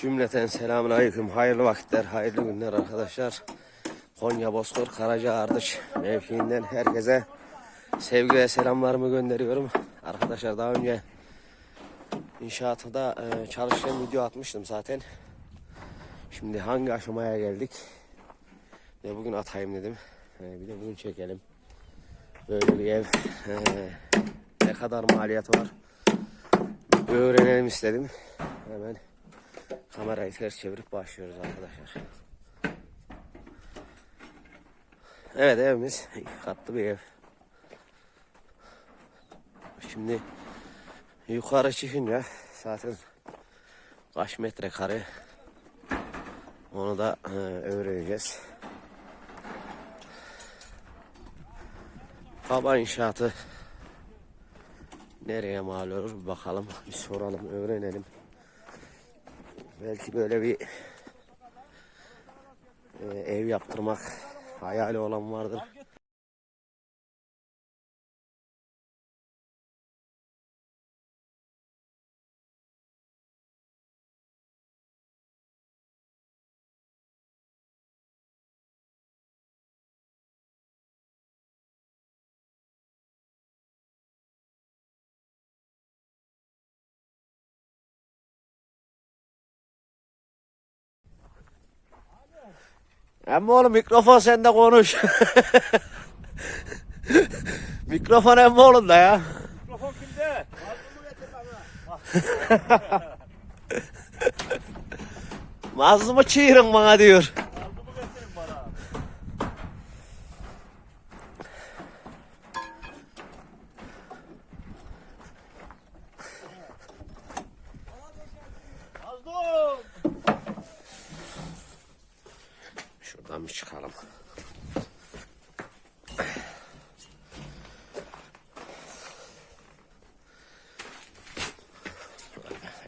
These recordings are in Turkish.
Cümleten selamun aleyküm. Hayırlı vakitler, hayırlı günler arkadaşlar. Konya Bozkır Karaca Ardıç mevkiinden herkese sevgi ve selamlarımı gönderiyorum. Arkadaşlar daha önce inşaatında e, çalışan video atmıştım zaten. Şimdi hangi aşamaya geldik? Ve bugün atayım dedim. E, bir de bugün çekelim. Böyle bir ev. e, ne kadar maliyeti var? Öğrenelim istedim. Hemen Kamerayı ters çevirip başlıyoruz arkadaşlar. Evet evimiz iki katlı bir ev. Şimdi yukarı çıkınca zaten kaç metrekare onu da e, öğreneceğiz. Kaba inşaatı nereye mal olur bakalım bir soralım öğrenelim. Belki böyle bir e, ev yaptırmak hayali olan vardır. Ama oğlum mikrofon sende konuş. mikrofon emmi oğlum da ya. Mikrofon kimde? Mazlumu çiğrin bana diyor.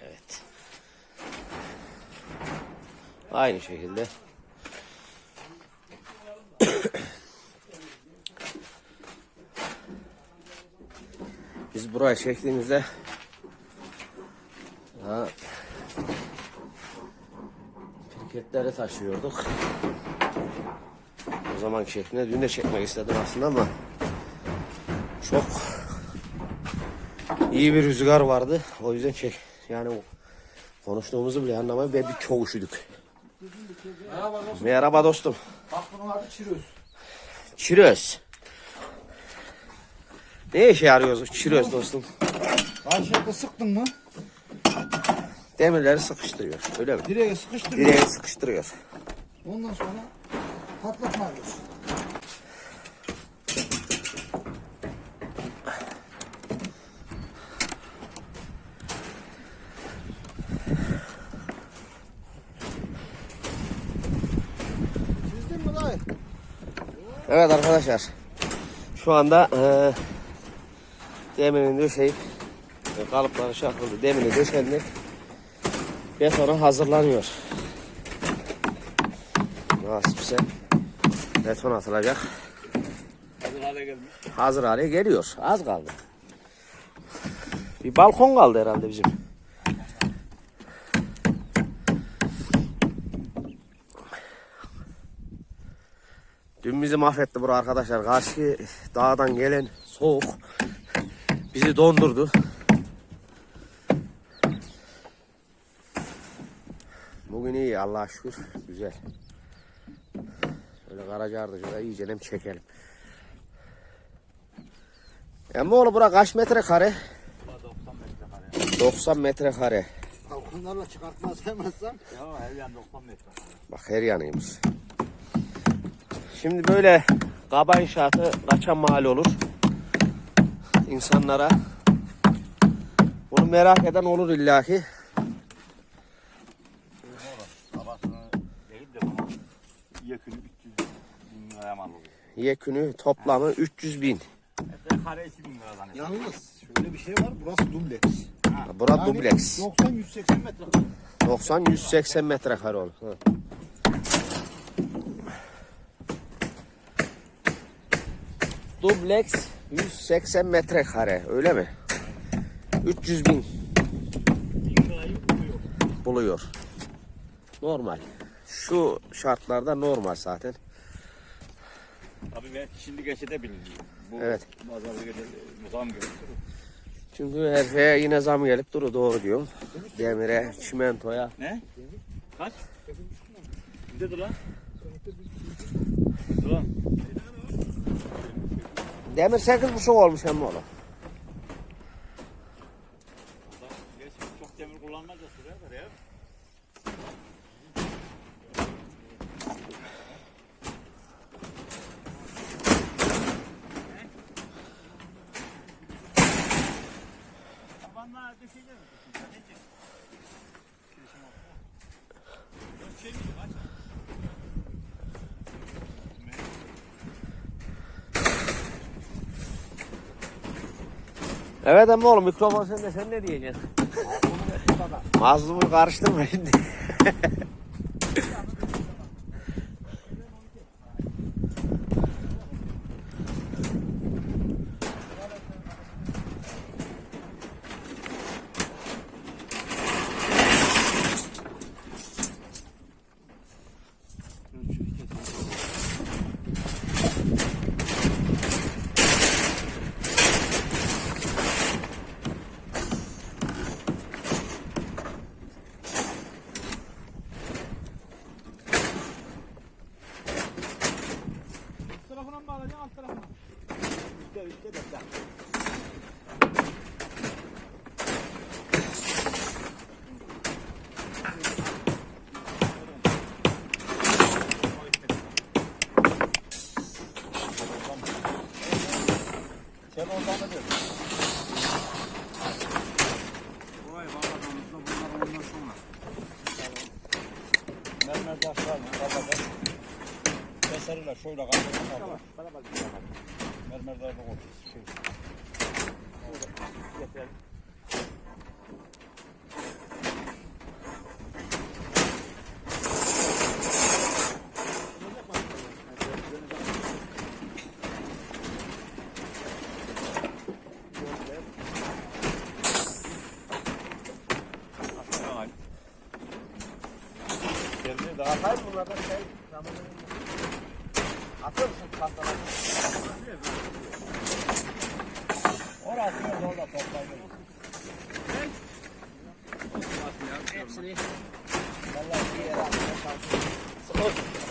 Evet. Aynı şekilde. Biz buraya çektiğimizde ha, pirketleri taşıyorduk. Zaman şeklinde dün de çekmek istedim aslında ama çok iyi bir rüzgar vardı. O yüzden çek yani konuştuğumuzu bile anlamayıp ve bir çok üşüdük. Merhaba dostum. Merhaba dostum. Bak bunun adı çiriyoruz. Çiröz. Ne işe yarıyoruz çiröz dostum? Karşıyaka sıktın mı? Demirleri sıkıştırıyor. Öyle mi? Direğe sıkıştır. Direği sıkıştırıyor. Ondan sonra patlatma alıyorsun. Evet arkadaşlar. Şu anda eee deminin döşeyip e, kalıpları şakıldı. Demini döşendi. Betona hazırlanıyor. Nasipse beton atılacak. Hazır hale gelmiş. Hazır hale geliyor. Az kaldı. Bir balkon kaldı herhalde bizim. Dün bizi mahvetti bura arkadaşlar. Karşı dağdan gelen soğuk bizi dondurdu. Bugün iyi Allah'a şükür. Güzel. Öyle Karacaardıcı'da iyice nem çekelim. Ama oğlum bura kaç metrekare? 90 metrekare. 90 metrekare. Balkonlarla çıkartmaz demezsem. Ya ev yan 90 metrekare. Bak her yanıymış. Şimdi böyle kaba inşaatı kaça mal olur? İnsanlara. Bunu merak eden olur illaki. Babasını değil de bunu yekünü 300 bin liraya mal oluyor. Yekünü toplamı 300 bin. Metrekare 2 bin liradan. ediyor. Yalnız şöyle bir şey var. Burası dubleks. Bura Yani dubleks. 90-180 metre. 90-180 metrekare olur. Ha. Dubleks 180 metrekare öyle mi? 300 bin buluyor. Normal. Şu şartlarda normal zaten. Abi ben şimdi geçebilirim. Bu Evet. pazarda geçe zam gördüm. Çünkü her şeye yine zam gelip duru doğru diyorum. Demire, çimentoya. Ne? Kaç? Lan? Dur lan. Demir 8,5 olmuş hem oğlum. Çok demir kullanmaz da kadar ya. Evet ama oğlum mikrofon sende sen ne diyeceksin? Mazlumu karıştırma şimdi. Sen oradan da diyor. Burayı bağladığımızda bunlar ondan sonra. Mermer taşlar mı? Kapadı. Keserler şöyle kapatalım. Mermer daha da koyacağız. Şey. ます。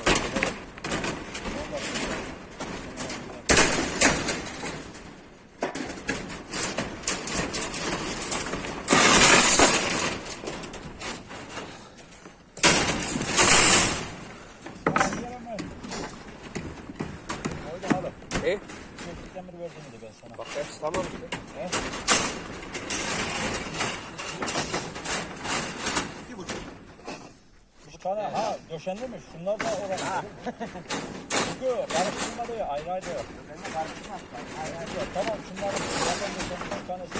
Tane ha döşendi mi? Şunlar da orada. Çünkü karıştırmadı ya ayrı ayrı. Ayrı ayrı. Tamam şunları zaten döşendi bir tanesi.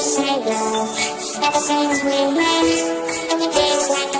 say no. Never say we meant. Every day's like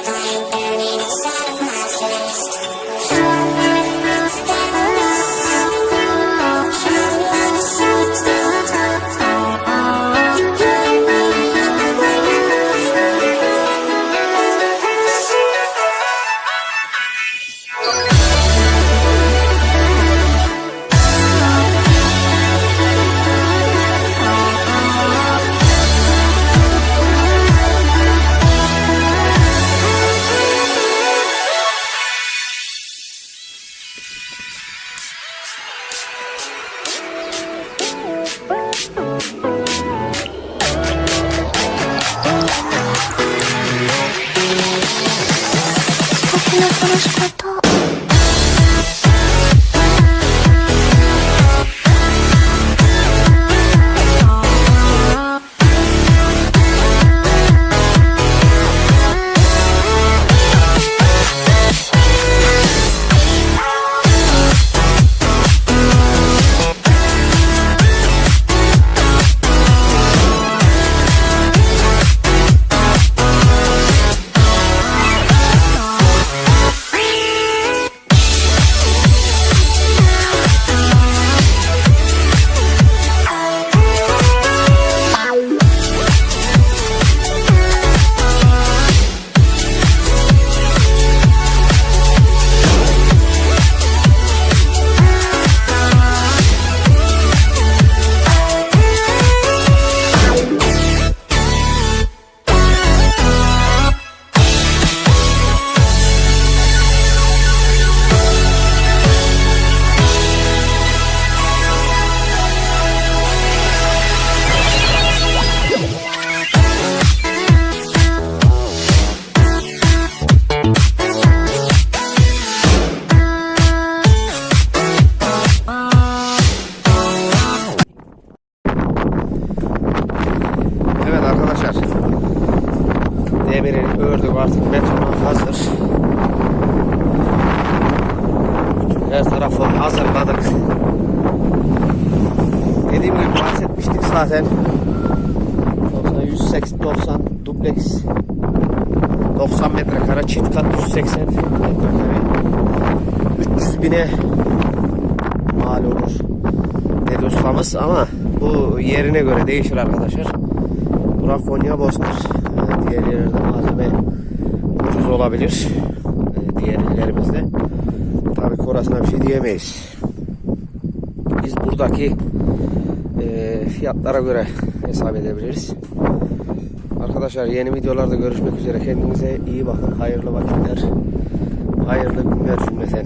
Demirini ördük artık betona hazır. Her tarafı hazırladık. Dediğim gibi bahsetmiştik zaten. 90, 180, 90 dubleks 90 metrekare çift kat 180 metrekare 300 bine mal olur dedi ustamız ama bu yerine göre değişir arkadaşlar. Bura Konya Bozkır. Diğer yerlerde malzeme ucuz olabilir. Ee, Diğer illerimizde. Tabii ki orasına bir şey diyemeyiz. Biz buradaki e, fiyatlara göre hesap edebiliriz. Arkadaşlar yeni videolarda görüşmek üzere. Kendinize iyi bakın. Hayırlı vakitler. Hayırlı günler cümleten.